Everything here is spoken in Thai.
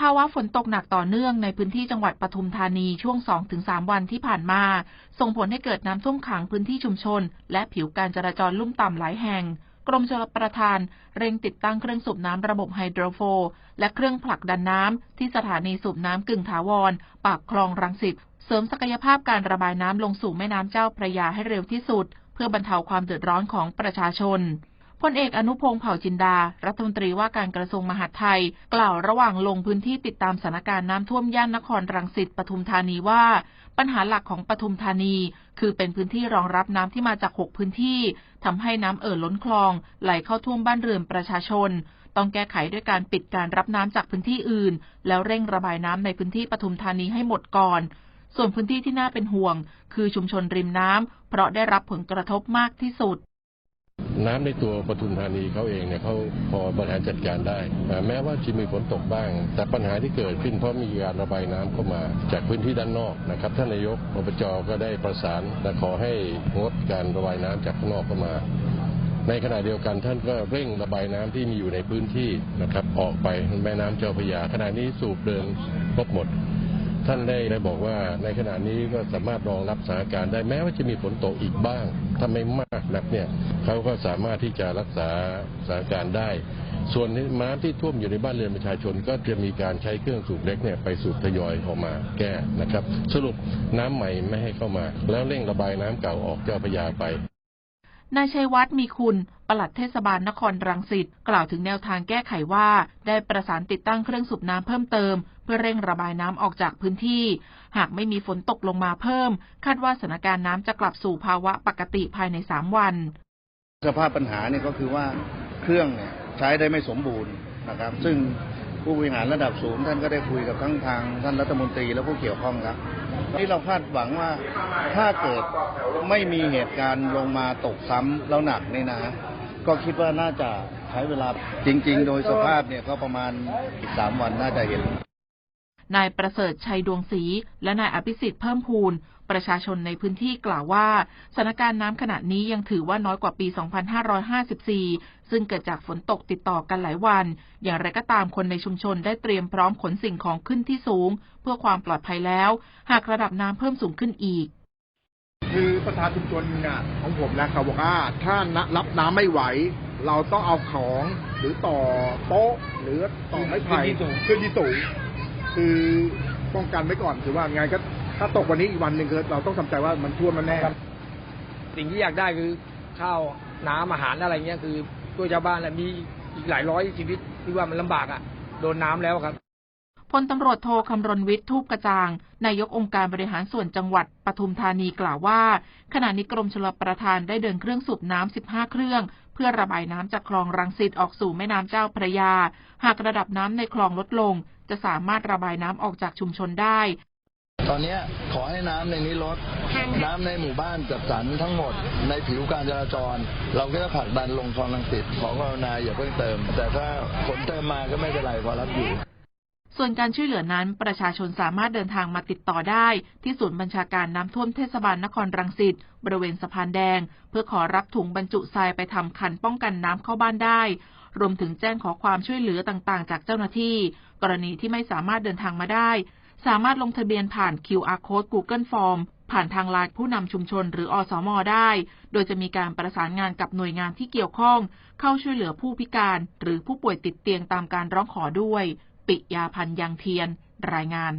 ภาวะฝนตกหนักต่อเนื่องในพื้นที่จังหวัดปทุมธานีช่วง 2-3 วันที่ผ่านมา ส่งผลให้เกิดน้ำท่วมขังพื้นที่ชุมชน และผิวการจราจรลุ่มต่ำหลายแห่ง กรมชลประทาน เร่งติดตั้งเครื่องสูบน้ำระบบไฮโดรโฟ และเครื่องผลักดันน้ำที่สถานีสูบน้ำกึ่งถาวร ปากคลองรังสิตเสริมศักยภาพการระบายน้ำลงสู่แม่น้ำเจ้าพระยาให้เร็วที่สุด เพื่อบรรเทาความเดือดร้อนของประชาชน พลเอกอนุพงศ์เผ่าจินดา รัฐมนตรีว่าการกระทรวงมหาดไทย กล่าวระหว่างลงพื้นที่ติดตามสถานการณ์น้ำท่วมย่านนครรังสิตปทุมธานีว่า ปัญหาหลักของปทุมธานี คือเป็นพื้นที่รองรับน้ำที่มาจาก 6 พื้นที่ทำให้น้ำเอ่อล้นคลอง ไหลเข้าท่วมบ้านเรือนประชาชน ต้องแก้ไขด้วยการปิดการรับน้ำจากพื้นที่อื่น แล้วเร่งระบายน้ำในพื้นที่ปทุมธานีให้หมดก่อนส่วนพื้นที่ที่น่าเป็นห่วง คือชุมชนริมน้ำเพราะได้รับผลกระทบมากที่สุด น้ำในตัวปทุมธานีเขาเองเนี่ยเขาพอบริหารจัดการได้ แม้ว่าจะมีฝนตกบ้าง แต่ปัญหาที่เกิดขึ้นเพราะมีการระบายน้ำเข้ามา จากพื้นที่ด้านนอกนะครับท่านนายกอบจก็ได้ประสานและขอให้งดการระบายน้ำจากข้างนอกเข้ามา ในขณะเดียวกันท่านก็เร่งระบายน้ำที่มีอยู่ในพื้นที่นะครับออกไปแม่น้ำเจ้าพระยาขณะนี้สูบเดินครบหมด ท่านได้ได้บอกว่าในขณะนี้ก็สามารถรองรับสถานการณ์ได้แม้ว่าจะมีฝนตกอีกบ้างถ้าไม่มากนักเนี่ยเขาก็สามารถที่จะรักษาสถานการณ์ได้ ส่วนน้ำที่ท่วมอยู่ในบ้านเรือนประชาชน ก็จะมีการใช้เครื่องสูบเล็กเนี่ยไปสูบทยอยออกมาแก้นะครับ สรุปน้ำใหม่ไม่ให้เข้ามา แล้วเร่งระบายน้ำเก่าออกเจ้าพยาไป นายชัยวัฒน์มีคุณปลัดเทศบาลนครรังสิตกล่าวถึงแนวทางแก้ไขว่า ได้ประสานติดตั้งเครื่องสูบน้ำเพิ่มเติม เพื่อเร่งระบายน้ำออกจากพื้นที่ หากไม่มีฝนตกลงมาเพิ่ม คาดว่าสถานการณ์น้ำจะกลับสู่ภาวะปกติภายใน 3 วัน สภาพปัญหาเนี่ยก็คือว่าเครื่องเนี่ยใช้ได้ไม่สมบูรณ์นะครับ ซึ่ง ผู้บริหารระดับสูงท่านก็ได้คุยกับทั้งทางท่านรัฐมนตรีและผู้เกี่ยวข้องครับที่เราคาดหวังว่าถ้าเกิดไม่มีเหตุการณ์ลงมาตกซ้ำแล้วหนักนี่นะ ก็คิดว่าน่าจะใช้เวลาจริง ๆ โดยสภาพเนี่ยก็ประมาณอีกสามวันน่าจะเห็น นายประเสริฐชัยดวงศรีและนายอภิสิทธิ์เพิ่มพูนประชาชนในพื้นที่กล่าวว่าสถานการณ์น้ำขณะนี้ยังถือว่าน้อยกว่าปี 2554 ซึ่งเกิดจากฝนตกติดต่อกันหลายวัน อย่างไรก็ตามคนในชุมชนได้เตรียมพร้อมขนสิ่งของขึ้นที่สูง เพื่อความปลอดภัยแล้ว หากระดับน้ำเพิ่มสูงขึ้นอีก คือประธานชุมชนน่ะของผมนะเขาบอกว่าถ้ารับน้ำไม่ไหว เราต้องเอาของหรือต่อโต๊ะหรือต่อไม้ไผ่ขึ้นที่สูง คือป้องกันไว้ก่อนถือว่าไงก็ถ้าตกวันนี้อีกวันหนึ่งคือเราต้องทำใจว่ามันท่วมมันแน่ สิ่งที่อยากได้คือข้าวน้ำอาหารอะไรเงี้ยคือตัวชาวบ้านแหละมีอีกหลายร้อยชีวิตที่ว่ามันลำบากอะ โดนน้ำแล้วครับ พลตำรวจโทคำรณวิทย์ทูปกระจ่าง นายกองค์การบริหารส่วนจังหวัดปทุมธานีกล่าวว่า ขณะนี้กรมชลประทานได้เดินเครื่องสูบน้ำ 15 เครื่อง เพื่อระบายน้ำจากคลองรังสิตออกสู่แม่น้ำเจ้าพระยา หากระดับน้ำในคลองลดลง จะสามารถระบายน้ำออกจากชุมชนได้ตอนนี้ขอให้น้ำในนี้ลด น้ำในหมู่บ้านจัดสรรทั้งหมด ในผิวการจราจร เราก็จะผลักดันลงคลองลังสิตขอกรุณาอย่าเพิ่งเติม แต่ถ้าฝนเติมมาก็ไม่เป็นไรพอรับอยู่ ส่วนการช่วยเหลือนั้นประชาชนสามารถเดินทางมาติดต่อได้ ที่ศูนย์บัญชาการน้ำท่วมเทศบาลนครรังสิตบริเวณสะพานแดง เพื่อขอรับถุงบรรจุทรายไปทำคันป้องกันน้ำเข้าบ้านได้ รวมถึงแจ้งขอความช่วยเหลือต่างๆ จากเจ้าหน้าที่ กรณีที่ไม่สามารถเดินทางมาได้ สามารถลงทะเบียนผ่าน QR Code Google Form ผ่านทางไลน์ผู้นำชุมชนหรืออสมอได้ โดยจะมีการประสานงานกับหน่วยงานที่เกี่ยวข้อง เข้าช่วยเหลือผู้พิการ หรือผู้ป่วยติดเตียงตามการร้องขอด้วย ปิยาพันยังเทียน รายงาน